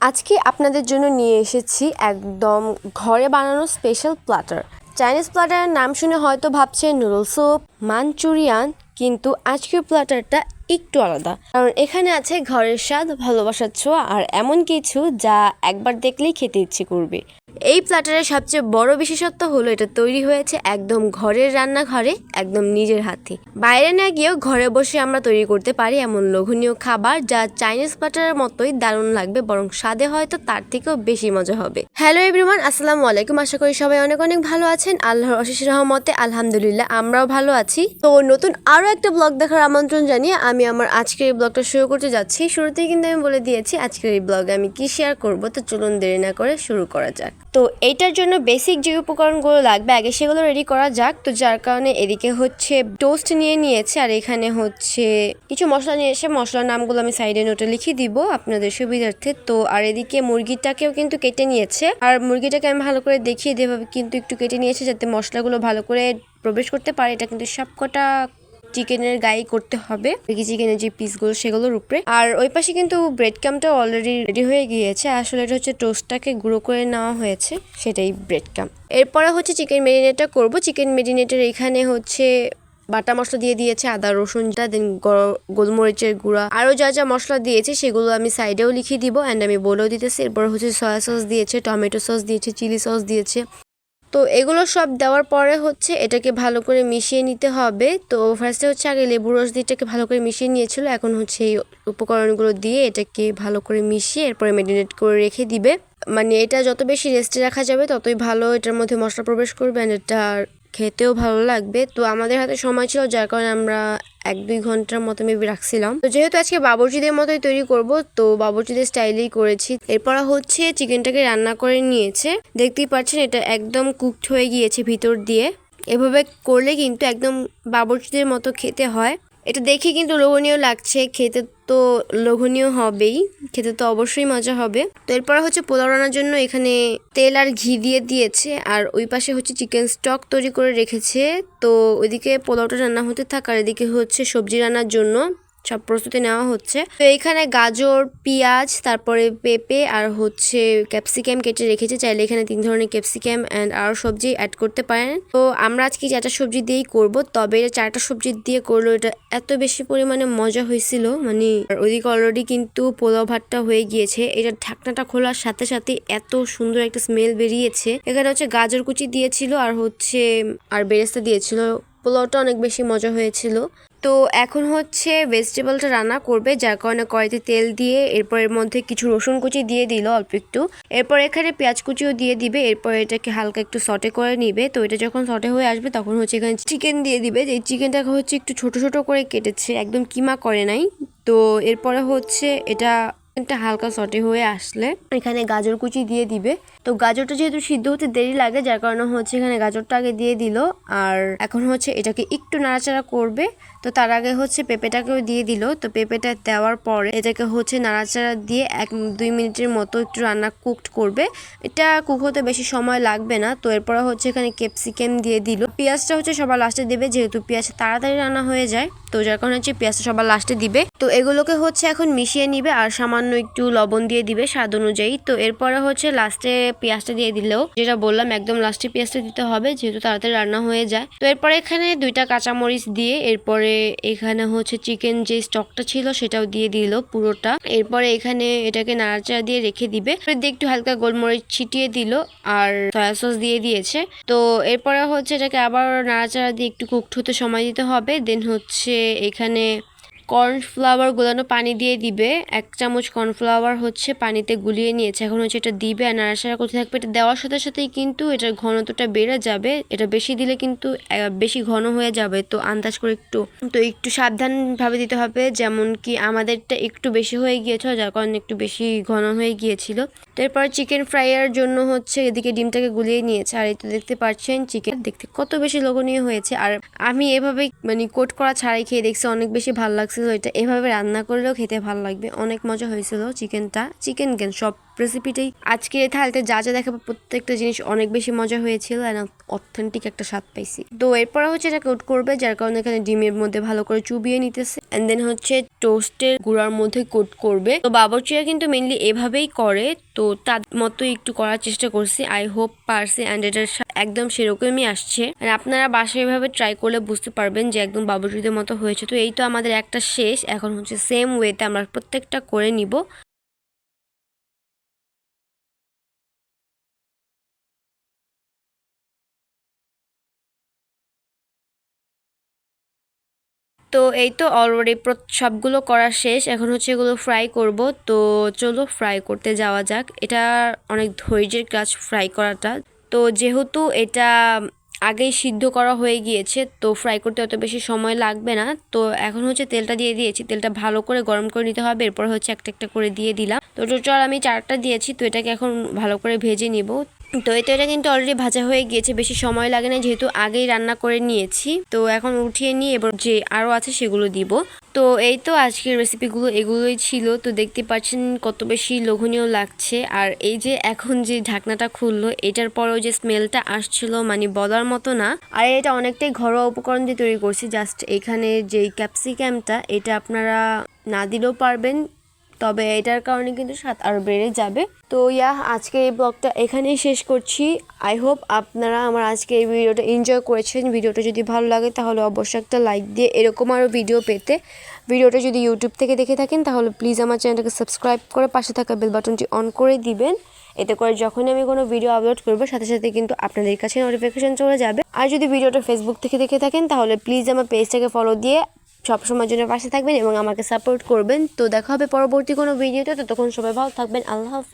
আজকে আপনাদের জন্য নিয়ে এসেছি একদম ঘরে বানানো স্পেশাল প্লাটার চাইনিজ প্লাটারের নাম শুনে হয়তো ভাবছে নুডল স্যুপ মাঞ্চুরিয়ান কিন্তু আজকের প্লাটারটা একটু আলাদা। কারণ এখানে আছে ঘরের স্বাদ, ভালোবাসার ছোঁয়া, আর এমন কিছু যা একবার দেখলেই খেতে ইচ্ছে করবে। এই প্লাটারের সবচেয়ে বড় বিশেষত্ব হলো এটা তৈরি হয়েছে একদম ঘরের রান্নাঘরে, একদম নিজের হাতে। বাইরে না গিয়েও ঘরে বসে আমরা তৈরি করতে পারি এমন লোভনীয় খাবার যা চাইনিজ প্লাটারের মতোই দারুণ লাগবে, বরং স্বাদে হয়তো তার থেকেও বেশি মজা হবে। হ্যালো এভরিওয়ান, আসসালামু আলাইকুম। আশা করি সবাই অনেক অনেক ভালো আছেন। আল্লাহর অশেষ রহমতে আলহামদুলিল্লাহ আমরাও ভালো আছি। তো নতুন আরও একটা ব্লগ দেখার আমন্ত্রণ জানিয়ে আমি আমার আজকের এই ব্লগটা শুরু করতে যাচ্ছি। শুরুতেই কিন্তু আমি বলে দিয়েছি আজকের এই ব্লগে আমি কি শেয়ার করব, তো চলুন দেরি না করে শুরু করা যাক। তো এইটার জন্য বেসিক যে উপকরণগুলো লাগবে, আগে সেগুলো রেডি করা যাক। তো যার কারণে এদিকে হচ্ছে টোস্ট নিয়ে নিয়েছে, আর এখানে হচ্ছে কিছু মশলা নিয়ে এসে মশলার নামগুলো আমি সাইডে নোটে লিখে দিব আপনাদের সুবিধার্থে। তো আর এদিকে মুরগিটাকেও কিন্তু কেটে নিয়েছে। আর মুরগিটাকে আমি ভালো করে দেখিয়ে দেভাবে কিন্তু একটু কেটে নিয়েছে যাতে মশলাগুলো ভালো করে প্রবেশ করতে পারে। এটা কিন্তু সবকটা চিকেনের গায়ে করতে হবে। চিকেনের যে পিসগুলো সেগুলোর উপরে। আর ওই পাশে কিন্তু ব্রেড ক্যামটা অলরেডি রেডি হয়ে গিয়েছে। আসলে এটা হচ্ছে টোস্টটাকে গুঁড়ো করে নেওয়া হয়েছে, সেটাই ব্রেড ক্যাম এরপরে হচ্ছে চিকেন মেরিনেটটা করব। চিকেন মেরিনেটের এখানে হচ্ছে বাটা মশলা দিয়ে দিয়েছে, আদা রসুনটা দেন গোলমরিচের গুঁড়া। আরও যা যা মশলা দিয়েছে, সেগুলো আমি সাইডেও লিখিয়ে দিব। অ্যান্ড আমি বলেও দিতেছি। এরপর হচ্ছে সয়া সস দিয়েছে টমেটো সস দিয়েছে চিলি সস দিয়েছে। তো এগুলো সব দেওয়ার পরে হচ্ছে এটাকে ভালো করে মিশিয়ে নিতে হবে। তো ফার্স্টে হচ্ছে আগে লেবুর রস দিয়ে এটাকে ভালো করে মিশিয়ে নিয়েছিল, এখন হচ্ছে এই উপকরণগুলো দিয়ে এটাকে ভালো করে মিশিয়ে এরপরে মেডিনেট করে রেখে দিবে। মানে এটা যত বেশি রেস্টে রাখা যাবে, ততই ভালো এটার মধ্যে মশলা প্রবেশ করবে অ্যান্ড এটা খেতেও ভালো লাগবে। তো আমাদের হাতে সময় ছিল, যার কারণে আমরা এক দুই ঘণ্টার মতো মেবি রাখছিলাম। তো যেহেতু আজকে বাবরচিদের মতোই তৈরি করব, তো বাবরচিদের স্টাইলেই করেছি। এরপর হচ্ছে চিকেনটাকে রান্না করে নিয়েছে। দেখতেই পাচ্ছেন, এটা একদম কুকড হয়ে গিয়েছে ভিতর দিয়ে। এভাবে করলে কিন্তু একদম বাবরচিদের মতো খেতে হয়। এটা দেখে কিন্তু লোভনীয় লাগছে, খেতে তো লোভনীয় হবেই, খেতে তো অবশ্যই মজা হবে। তো এরপর হচ্ছে পোলাও রান্নার জন্য এখানে তেল আর ঘি দিয়ে দিয়েছে, আর ওই পাশে হচ্ছে চিকেন স্টক তৈরি করে রেখেছে। তো ওইদিকে পোলাওটা রান্না হতে থাকার এদিকে হচ্ছে সবজি রান্নার জন্য সব প্রস্তুতি নেওয়া হচ্ছে। তো এখানে গাজর, পেঁয়াজ, তারপরে পেঁপে আর হচ্ছে ক্যাপসিকাম কেটে রেখেছে। চাইলে এখানে তিন ধরনের ক্যাপসিকাম অ্যান্ড আরও সবজি অ্যাড করতে পারেন। তো আমরা আজকে চারটা সবজি দিয়েই করব, তবে এটা চারটা সবজি দিয়ে করল এটা এত বেশি পরিমাণে মজা হয়েছিল মানে ওইদিকে অলরেডি কিন্তু পোলাও ভাতটা হয়ে গিয়েছে। এটা ঢাকনাটা খোলার সাথে সাথে এত সুন্দর একটা স্মেল বেরিয়েছে। এখানে হচ্ছে গাজর কুচি দিয়েছিল আর হচ্ছে, আর বেরেস্তা দিয়েছিল। পোলাওটা অনেক বেশি মজা হয়েছিল। তো এখন হচ্ছে ভেজিটেবলটা রান্না করবে, যার কারণে কড়াইতে তেল দিয়ে, এরপর এর মধ্যে কিছু রসুন কুচি দিয়ে দিল অল্প একটু। এরপর এখানে পেঁয়াজ কুচিও দিয়ে দিবে, এরপর এটাকে হালকা একটু সটে করে নিবে। তো এটা যখন সটে হয়ে আসবে, তখন হচ্ছে এখানে চিকেন দিয়ে দিবে। এই চিকেনটাকে হচ্ছে একটু ছোট ছোট করে কেটেছে, একদম কিমা করে নাই। তো এরপরে হচ্ছে এটা একটা হালকা সটে হয়ে আসলে এখানে গাজর কুচি দিয়ে দিবে। তো গাজরটা যেহেতু সিদ্ধ হতে দেরি লাগে, যার কারণে হচ্ছে এখানে গাজরটা আগে দিয়ে দিল। আর এখন হচ্ছে এটাকে একটু নাড়াচাড়া করবে। তো তার আগে হচ্ছে পেঁপেটাকেও দিয়ে দিল। তো পেঁপেটা দেওয়ার পরে এটাকে হচ্ছে নাড়াচাড়া দিয়ে এক দুই মিনিটের মতো একটু রান্না কুকড করবে। এটা কুক হতে বেশি সময় লাগবে না। তো এরপরে হচ্ছে এখানে ক্যাপসিকাম দিয়ে দিল। পেঁয়াজটা হচ্ছে সবার লাস্টে দেবে, যেহেতু পেঁয়াজ তাড়াতাড়ি রান্না হয়ে যায়। তো যার কারণে হচ্ছে পেঁয়াজটা সবার লাস্টে দিবে। তো এগুলোকে হচ্ছে এখন মিশিয়ে নিবে। আর সামান্য একটু লবণ দিয়ে দিবে স্বাদ অনুযায়ী। তো এরপরে হচ্ছে লাস্টে পেঁয়াজটা দিয়ে দিলেও, যেটা বললাম, একদম লাস্টে পেঁয়াজটা দিতে হবে, যেহেতু তাড়াতাড়ি রান্না হয়ে যায়। তো এরপরে এখানে দুইটা কাঁচামরিচ দিয়ে, এরপরে এখানে হচ্ছে চিকেন যে স্টকটা ছিল সেটাও দিয়ে দিল পুরোটা। এরপরে এখানে এটাকে নাড়াচাড়া দিয়ে রেখে দিবে। দিয়ে একটু হালকা গোলমরিচ ছিটিয়ে দিল আর সয়া সস দিয়ে দিয়েছে। তো এরপরে হচ্ছে এটাকে আবার নাড়াচাড়া দিয়ে একটু কুকড হতে সময় দিতে হবে। দেন হচ্ছে এখানে কর্নফ্লাওয়ার গুলানো পানি দিয়ে দিবে। এক চামচ কর্নফ্লাওয়ার হচ্ছে পানিতে গুলিয়ে নিয়েছে। এখন হচ্ছে এটা দিবে আর নাড়াচাড়া করতে থাকবে। এটা দেওয়ার সাথে সাথেই কিন্তু এটার ঘনত্বটা বেড়ে যাবে। এটা বেশি দিলে কিন্তু বেশি ঘন হয়ে যাবে। তো আন্দাজ করে একটু, তো একটু সাবধানভাবে দিতে হবে। যেমন কি আমাদেরটা একটু বেশি হয়ে গিয়েছিল, যার কারণে একটু বেশি ঘন হয়ে গিয়েছিল। তো এরপর চিকেন ফ্রাইয়ের জন্য হচ্ছে এদিকে ডিমটাকে গুলিয়ে নিয়েছে। আর এই তো দেখতে পাচ্ছেন চিকেন দেখতে কত বেশি লোভনীয় হয়েছে। আর আমি এভাবে মানে কোট করা ছাড়াই খেয়ে দেখছি, অনেক বেশি ভালো লাগছে লাগছিল এটা এভাবে রান্না করলেও খেতে ভালো লাগবে। অনেক মজা হয়েছিল চিকেনটা। চিকেন কেন সব রেসিপিটাই আজকে থালিতে যা যা দেখাবো, প্রত্যেকটা জিনিস অনেক বেশি মজা হয়েছিল অ্যান্ড অথেন্টিক একটা স্বাদ পাইছি। তো এরপর হচ্ছে এটা কোট করবে, যার কারণে এখানে ডিমের মধ্যে ভালো করে চুবিয়ে নিতেছে। অ্যান্ড দেন হচ্ছে টোস্টের গুঁড়ার মধ্যে কোট করবে। তো বাবরচিরা কিন্তু মেনলি এভাবেই করে, তো তার মতো একটু করার চেষ্টা করছি। আই হোপ পারছি অ্যান্ড এটার একদম সেরকমই আসছে। আর আপনারা বাসায় এভাবে ট্রাই করলে বুঝতে পারবেন যে একদম বাবরচিদের মতো হয়েছে। তো এই তো আমাদের একটা শেষ, এখন হচ্ছে সেম ওয়েতে আমরা প্রত্যেকটা করে নিব। তো এই তো অলরেডি সবগুলো করা শেষ। এখন হচ্ছে এগুলো ফ্রাই করব। তো চলো ফ্রাই করতে যাওয়া যাক। এটা অনেক ধৈর্যের কাজ ফ্রাই করাটা। তো যেহেতু এটা আগেই সিদ্ধ করা হয়ে গিয়েছে, তো ফ্রাই করতে অত বেশি সময় লাগবে না। তো এখন হচ্ছে তেলটা দিয়ে দিয়েছি। তেলটা ভালো করে গরম করে নিতে হবে। এরপর হচ্ছে একটা একটা করে দিয়ে দিলাম। তো টোটাল আমি চারটা দিয়েছি। তো এটাকে এখন ভালো করে ভেজে নিব। তো এটা এটা কিন্তু অলরেডি ভাজা হয়ে গিয়েছে, বেশি সময় লাগে না যেহেতু আগেই রান্না করে নিয়েছি। তো এখন উঠিয়ে নিয়ে এবার যে আরও আছে সেগুলো দিব। তো এই তো আজকের রেসিপিগুলো এগুলোই ছিল। তো দেখতে পাচ্ছেন কত বেশি লোভনীয় লাগছে। আর এই যে এখন যে ঢাকনাটা খুললো, এটার পরেও যে স্মেলটা আসছিল মানে বলার মতো না। আর এটা অনেকটাই ঘরোয়া উপকরণ দিয়ে তৈরি করছি। জাস্ট এখানে যেই ক্যাপসিক্যামটা এটা আপনারা না দিলেও পারবেন। তবে এটার কারণে কিন্তু স্বাদ আরও বেড়ে যাবে। তো ইয়া, আজকে এই ব্লগটা এখানেই শেষ করছি। আই হোপ আপনারা আমার আজকে এই ভিডিওটা এনজয় করেছেন। ভিডিওটা যদি ভালো লাগে তাহলে অবশ্যই একটা লাইক দিয়ে এরকম আরও ভিডিও পেতে। ভিডিওটা যদি ইউটিউব থেকে দেখে থাকেন তাহলে প্লিজ আমার চ্যানেলটাকে সাবস্ক্রাইব করে পাশে থাকা বেল বাটনটি অন করে দিবেন। এতে করে যখনই আমি কোনো ভিডিও আপলোড করব, সাথে সাথে কিন্তু আপনাদের কাছে নোটিফিকেশন চলে যাবে। আর যদি ভিডিওটা ফেসবুক থেকে দেখে থাকেন তাহলে প্লিজ আমার পেজটাকে ফলো দিয়ে সবসময়ের জন্য পাশে থাকবেন এবং আমাকে সাপোর্ট করবেন। তো দেখা হবে পরবর্তী কোনো ভিডিওতে তখন সবাই ভালো থাকবেন। আল্লাহ হাফিজ।